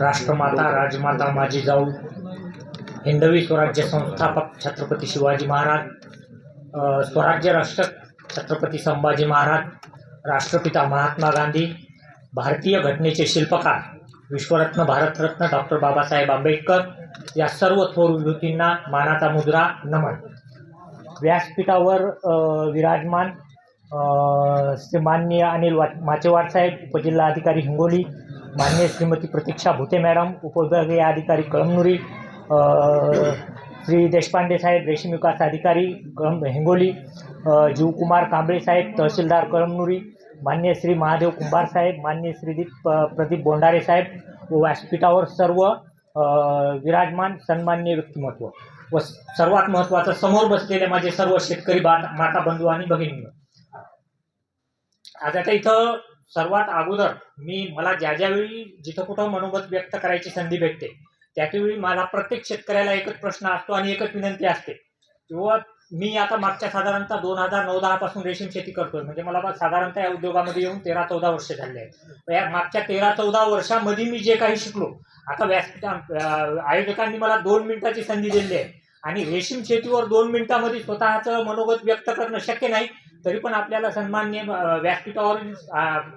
राष्ट्रमाता राजमाता माझी जाऊ हिंदवी स्वराज्य संस्थापक छत्रपती शिवाजी महाराज स्वराज्य राष्ट्र छत्रपती संभाजी महाराज राष्ट्रपिता महात्मा गांधी भारतीय घटनेचे शिल्पकार विश्वरत्न भारतरत्न डॉक्टर बाबासाहेब आंबेडकर या सर्व थोर विभूतींना मानाचा मुद्रा नमन. व्यासपीठावर विराजमान माननीय अनिल वाट माचेवाड साहेब उपजिल्हाधिकारी हिंगोली मान्य श्रीमती प्रतीक्षा भुते मॅडम उपविभागीय अधिकारी कळमनुरी श्री देशपांडे साहेब रेशीम विकास अधिकारी कळम हिंगोली जीवकुमार कांबळे साहेब तहसीलदार कळमनुरी मान्य श्री महादेव कुंभार साहेब मान्य श्रीदीप प्रदीप बोंडारे साहेब व व्यासपीठावर सर्व विराजमान सन्मान्य व्यक्तिमत्व व सर्वात महत्त्वाचं समोर बसलेले माझे सर्व शेतकरी बा माता बंधू आणि भगिनी आज आता इथं सर्वात अगोदर मी मला ज्या ज्यावेळी जिथं कुठं मनोगत व्यक्त करायची संधी भेटते त्यावेळी मला प्रत्येक शेतकऱ्याला एकच प्रश्न असतो आणि एकच विनंती असते. किंवा मी आता मागच्या साधारणतः दोन हजार नऊ दहा पासून रेशीम शेती करतोय. म्हणजे मला साधारणतः या उद्योगामध्ये येऊन तेरा चौदा वर्ष झाले आहेत. या मागच्या तेरा चौदा वर्षामध्ये मी जे काही शिकलो आता व्यासपीठ आयोजकांनी मला दोन मिनिटाची संधी दिली आहे. आणि रेशीम शेतीवर दोन मिनिटामध्ये स्वतःचं मनोगत व्यक्त करणं शक्य नाही तरी पण आपल्याला सन्मान्य व्यासपीठावर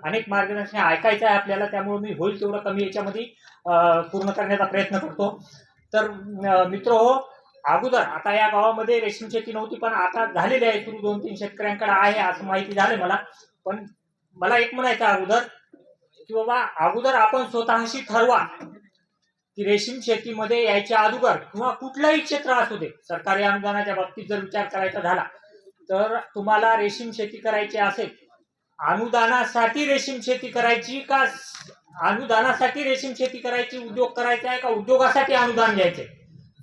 अनेक मार्गदर्शन ऐकायचं आहे आपल्याला त्यामुळे मी होईल तेवढं कमी याच्यामध्ये पूर्ण करण्याचा प्रयत्न करतो. तर मित्र हो अगोदर आता या गावामध्ये रेशीम शेती नव्हती पण आता झालेली आहे सुरू दोन तीन शेतकऱ्यांकडे आहे असं माहिती झालं मला. पण मला एक म्हणायचं अगोदर की बाबा अगोदर आपण स्वतःशी ठरवा की रेशीम शेतीमध्ये यायच्या अगोदर किंवा कुठलंही क्षेत्र असू दे सरकारी अनुदानाच्या बाबतीत जर विचार करायचा झाला तर तुम्हाला रेशीम शेती करायची असेल अनुदानासाठी रेशीम शेती करायची का अनुदानासाठी रेशीम शेती करायची उद्योग करायचा आहे का? उद्योगासाठी अनुदान घ्यायचे.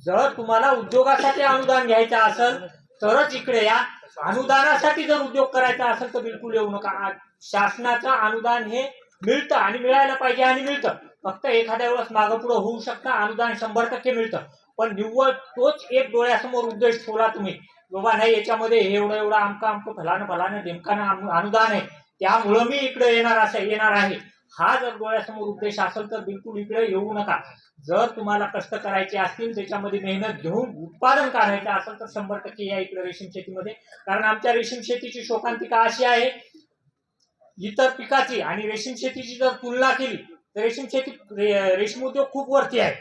जर तुम्हाला उद्योगासाठी अनुदान घ्यायचं असेल तरच इकडे या. अनुदानासाठी जर उद्योग करायचा असेल तर बिलकुल येऊ नका. शासनाचं अनुदान हे मिळतं आणि मिळायला पाहिजे आणि मिळतं. फक्त एखाद्या वेळेस मागं पुढं होऊ शकतं अनुदान शंभर टक्के मिळतं. पण निव्वळ तोच एक डोळ्यासमोर उद्देश ठेवला तुम्ही. बाबा नाही याच्यामध्ये हे एवढं एवढं आमकं आमकं फलानं फलानं नेमकानं अनुदान आहे. त्यामुळं मी इकडे येणार असं येणार आहे. हा जर डोळ्यासमोर उद्देश असेल तर बिलकुल इकडे येऊ नका. जर तुम्हाला कष्ट करायचे असतील त्याच्यामध्ये मेहनत घेऊन उत्पादन काढायचं असेल तर शंभर टक्के या इकडे रेशीम शेतीमध्ये. कारण आमच्या रेशीम शेतीची शोकांतिका अशी आहे इतर पिकाची आणि रेशीम शेतीची जर तुलना केली तर रेशीम शेती रेशीम उद्योग खूप वरती आहे.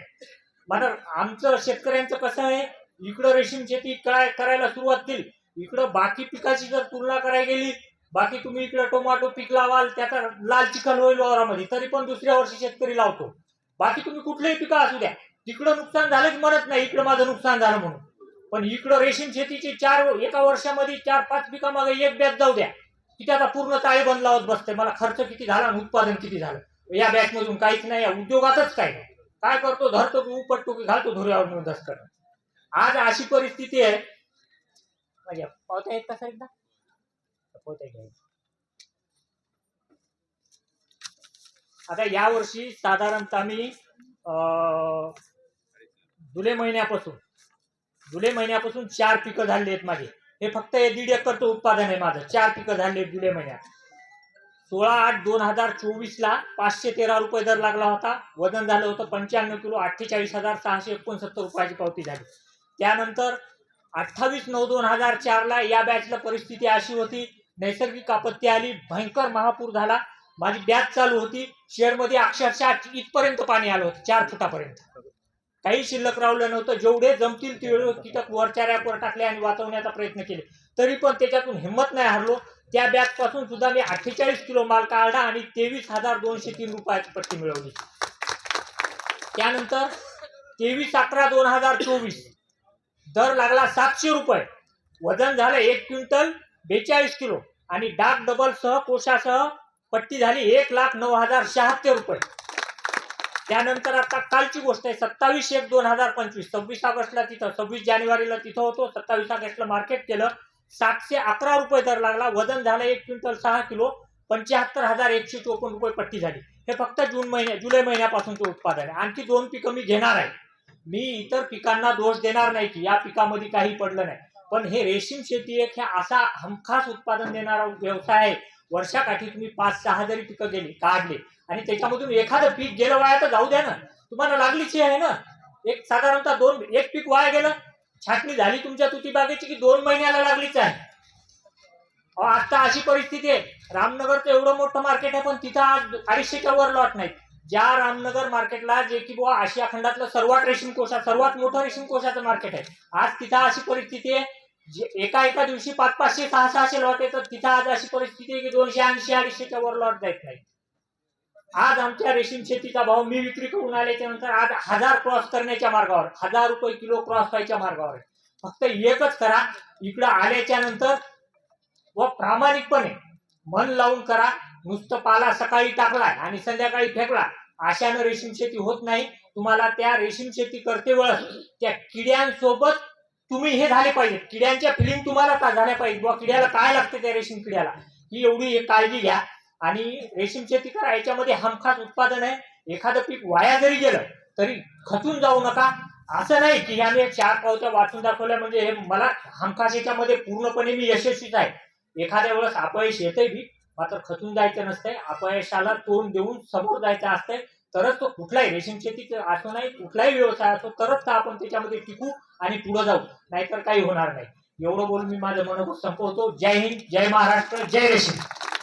मात्र आमचं शेतकऱ्यांचं कसं आहे इकडं रेशीम शेती काय करायला सुरुवात केली? इकडं बाकी पिकाची जर तुलना करायला गेली बाकी तुम्ही इकडं टोमॅटो पीक लावाल त्याचा लाल चिखल होईल वावरामध्ये तरी पण दुसऱ्या वर्षी शेतकरी लावतो. बाकी तुम्ही कुठलेही पिकं असू द्या. तिकडं नुकसान झालं म्हणत नाही इकडं माझं नुकसान झालं म्हणून. पण इकडं रेशीम शेतीची चार एका वर्षामध्ये चार पाच पिकामागे एक बॅच जाऊ द्या. की त्याचा पूर्ण ताळेबंद लावत बसते मला खर्च किती झाला आणि उत्पादन किती झालं? या बॅच मधून काहीच नाही या उद्योगातच काय नाही. काय करतो? धरतो की उपटतो की घालतो धुऱ्यावर म्हणून दस करणं आज अशी परिस्थिती आहे. माझ्या पावता येत कसा एकदा? पावता आता या वर्षी साधारणतः मी अं, जुलै महिन्यापासून जुलै महिन्यापासून चार पिकं झाली आहेत माझे. हे फक्त हे दीड एकरचं उत्पादन आहे माझं. चार पिकं झाली आहेत जुलै महिन्यात. सोळा आठ दोन हजार चोवीसला पाचशे तेरा रुपये दर लागला होता. वजन झालं होतं पंच्याण्णव किलो अठ्ठेचाळीस हजार सहाशे एकोणसत्तर रुपयाची पावती झाली. त्यानंतर अठ्ठावीस नऊ दोन हजार चारला या बॅचला परिस्थिती अशी होती. नैसर्गिक आपत्ती आली भयंकर महापूर झाला. माझी बॅच चालू होती. शेअरमध्ये अक्षरशः इथपर्यंत पाणी आलं होतं चार फुटापर्यंत. काही शिल्लक राहिलं नव्हतं. जेवढे जमतील तेवढे कीटक वरच्या रॅकवर टाकले आणि वाचवण्याचा प्रयत्न केले. तरी पण त्याच्यातून हिंमत नाही हरलो. त्या बॅगपासून सुद्धा मी अठ्ठेचाळीस किलो माल काढला आणि तेवीस हजार दोनशे तीन रुपयाची पट्टी मिळवली. त्यानंतर तेवीस अकरा दोन हजार चोवीस दर लागला सातशे रुपये. वजन झालं एक क्विंटल बेचाळीस किलो. आणि डाक डबल सह कोशासह पट्टी झाली एक लाख नऊ हजार शहात्तर रुपये. त्यानंतर आता कालची गोष्ट आहे सत्तावीस एक दोन हजार पंचवीस. सव्वीस ऑगस्टला तिथं सव्वीस जानेवारीला तिथं होतो सत्तावीस ऑगस्टला मार्केट केलं. सातशे अकरा रुपये दर लागला वजन झालं एक क्विंटल सहा किलो पंच्याहत्तर हजार एकशे चोपन्न रुपये पट्टी झाली. हे फक्त जून महिन्या जुलै महिन्यापासूनचं उत्पादन आहे. आणखी दोन पिकं मी घेणार आहे. मी इतर पिकांना दोष देणार नाही की या पिकामध्ये काही पडलं नाही. पण हे रेशीम शेती एक ह्या असा हमखास उत्पादन देणारा व्यवसाय आहे. वर्षाकाठी तुम्ही पाच सहा जरी पिकं गेली काढले आणि त्याच्यामधून एखादं पीक गेलं वाया तर जाऊ द्या ना. तुम्हाला लागलीची आहे ना. एक साधारणतः दोन एक पीक वाया गेलं छाटणी झाली तुमच्या तुती बागेची की दोन महिन्याला लागलीच आहे. अहो, आता अशी परिस्थिती आहे. रामनगरचं एवढं मोठं मार्केट आहे पण तिथं आज अडीचशेच्या वर लॉट नाही ज्या रामनगर मार्केटला जे की बुवा आशिया खंडातलं सर्वात रेशीम कोशा सर्वात मोठं रेशीम कोशाचं मार्केट आहे. आज तिथं अशी परिस्थिती आहे जे एका एका दिवशी पाच पाचशे सहा सहाशे लॉट येतात तिथं आज अशी परिस्थिती आहे की दोनशे ऐंशी अडीचशेच्या वर लॉट जात नाही. आज आमच्या रेशीम शेतीचा भाव मी विक्री करून आल्याच्यानंतर आज हजार क्रॉस करण्याच्या मार्गावर हजार रुपये किलो क्रॉस व्हायच्या मार्गावर आहे. फक्त एकच करा इकडं आल्याच्यानंतर व प्रामाणिकपणे मन लावून करा नुसतं पाला सकाळी टाकलाय आणि संध्याकाळी फेकला. अशानं रेशीम शेती होत नाही. तुम्हाला त्या रेशीम शेती करते वेळेस त्या किड्यांसोबत तुम्ही हे झाले पाहिजे किड्यांच्या फिलिंग तुम्हाला का झाल्या पाहिजे बुवा किड्याला काय लागते त्या रेशीम किड्याला? ही एवढी एक काळजी घ्या. आणि रेशीम शेती करा. याच्यामध्ये हमखास उत्पादन आहे. एखादं पीक वाया जरी गेलं तरी खचून जाऊ नका. असं नाही की आम्ही चार पावत्या वाचून दाखवल्या म्हणजे हे मला हमखास याच्यामध्ये पूर्णपणे मी यशस्वीच आहे. एखाद्या वेळेस अपयश येते बी मात्र खचून जायचं नसतंय. अपयशाला तोंड देऊन समोर जायचं असतंय. तरच तो कुठलाही रेशीम शेतीचं असो नाही कुठलाही व्यवसाय असो तरच तर आपण त्याच्यामध्ये टिकू आणि पुढे जाऊ. नाहीतर काही होणार नाही. एवढं बोलून मी माझं मनोगत संपवतो. जय हिंद जय महाराष्ट्र जय रेशीम.